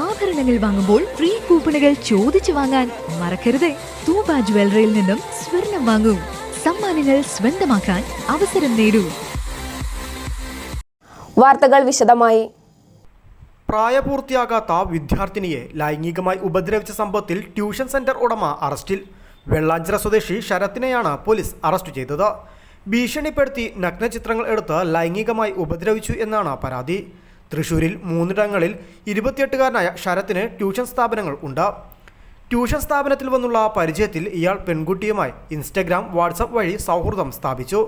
ആഭരണങ്ങൾ വാങ്ങുമ്പോൾ ഫ്രീ കൂപ്പണുകൾ ചോദിച്ചു വാങ്ങാൻ മറക്കരുത്. തൂബ ജ്വല്ലറിയിൽ നിന്നും സ്വർണം വാങ്ങൂ. സമ്മാനങ്ങൾ സ്വന്തമാക്കാൻ അവസരം നേടൂ. വാർത്തകൾ വിശദമായി. പ്രായപൂർത്തിയാകാത്ത വിദ്യാർത്ഥിനിയെ ലൈംഗികമായി ഉപദ്രവിച്ച സംഭവത്തിൽ ട്യൂഷൻ സെന്റർ ഉടമ അറസ്റ്റിൽ. വെള്ളാഞ്ചിറ സ്വദേശി ശരത്തിനെയാണ് പോലീസ് അറസ്റ്റ് ചെയ്തത്. ഭീഷണിപ്പെടുത്തി നഗ്നചിത്രങ്ങൾ എടുത്ത് ലൈംഗികമായി ഉപദ്രവിച്ചു എന്നാണ് പരാതി. തൃശൂരിൽ മൂന്നിടങ്ങളിൽ ഇരുപത്തിയെട്ടുകാരനായ ശരത്തിന് ട്യൂഷൻ സ്ഥാപനങ്ങൾ ഉണ്ട്. ട്യൂഷൻ സ്ഥാപനത്തിൽ വന്നുള്ള പരിചയത്തിൽ ഇയാൾ പെൺകുട്ടിയുമായി ഇൻസ്റ്റഗ്രാം വാട്സപ്പ് വഴി സൗഹൃദം സ്ഥാപിച്ചു.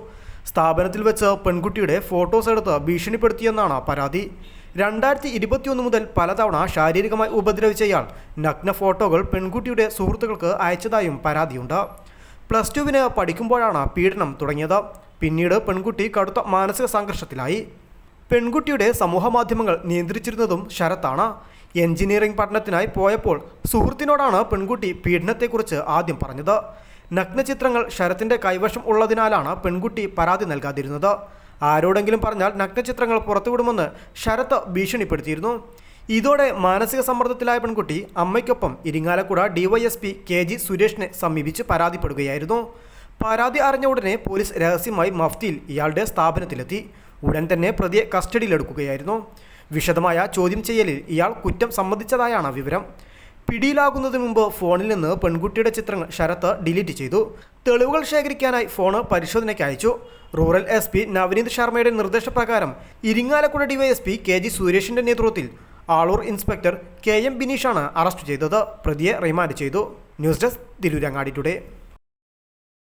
സ്ഥാപനത്തിൽ വെച്ച് പെൺകുട്ടിയുടെ ഫോട്ടോസ് എടുത്ത് ഭീഷണിപ്പെടുത്തിയെന്നാണ് പരാതി. രണ്ടായിരത്തി ഇരുപത്തിയൊന്ന് മുതൽ പലതവണ ശാരീരികമായി ഉപദ്രവിച്ച ഇയാൾ നഗ്ന ഫോട്ടോകൾ പെൺകുട്ടിയുടെ സുഹൃത്തുക്കൾക്ക് അയച്ചതായും പരാതിയുണ്ട്. പ്ലസ് ടുവിന് പഠിക്കുമ്പോഴാണ് പീഡനം തുടങ്ങിയത്. പിന്നീട് പെൺകുട്ടി കടുത്ത മാനസിക സംഘർഷത്തിലായി. പെൺകുട്ടിയുടെ സമൂഹമാധ്യമങ്ങൾ നിയന്ത്രിച്ചിരുന്നതും ശരത്താണ്. എഞ്ചിനീയറിംഗ് പഠനത്തിനായി പോയപ്പോൾ സുഹൃത്തിനോടാണ് പെൺകുട്ടി പീഡനത്തെക്കുറിച്ച് ആദ്യം പറഞ്ഞത്. നഗ്നചിത്രങ്ങൾ ശരത്തിന്റെ കൈവശം ഉള്ളതിനാലാണ് പെൺകുട്ടി പരാതി നൽകാതിരുന്നത്. ആരോടെങ്കിലും പറഞ്ഞാൽ നഗ്നചിത്രങ്ങൾ പുറത്തുവിടുമെന്ന് ശരത്ത് ഭീഷണിപ്പെടുത്തിയിരുന്നു. ഇതോടെ മാനസിക സമ്മർദ്ദത്തിലായ പെൺകുട്ടി അമ്മയ്ക്കൊപ്പം ഇരിങ്ങാലക്കുട ഡിവൈഎസ്പി കെ ജി സുരേഷിനെ സമീപിച്ച് പരാതിപ്പെടുകയായിരുന്നു. പരാതി അറിഞ്ഞ ഉടനെ പോലീസ് രഹസ്യമായി മഫ്തിയിൽ ഇയാളുടെ സ്ഥാപനത്തിലെത്തി. ഉടൻ തന്നെ പ്രതിയെ കസ്റ്റഡിയിലെടുക്കുകയായിരുന്നു. വിശദമായ ചോദ്യം ചെയ്യലിൽ ഇയാൾ കുറ്റം സമ്മതിച്ചതായാണ് വിവരം. പിടിയിലാകുന്നതിന് മുമ്പ് ഫോണിൽ നിന്ന് പെൺകുട്ടിയുടെ ചിത്രങ്ങൾ ശരത്ത് ഡിലീറ്റ് ചെയ്തു. തെളിവുകൾ ശേഖരിക്കാനായി ഫോണ് പരിശോധനയ്ക്ക് അയച്ചു. റൂറൽ എസ് പി നവനീത് ശർമ്മയുടെ നിർദ്ദേശപ്രകാരം ഇരിങ്ങാലക്കുട ഡിവൈഎസ്പി കെ ജി സുരേഷിന്റെ നേതൃത്വത്തിൽ ആളൂർ ഇൻസ്പെക്ടർ കെ എം ബിനീഷാണ് അറസ്റ്റ് ചെയ്തത്. പ്രതിയെ റിമാൻഡ് ചെയ്തു. News desk Tirurangadi today.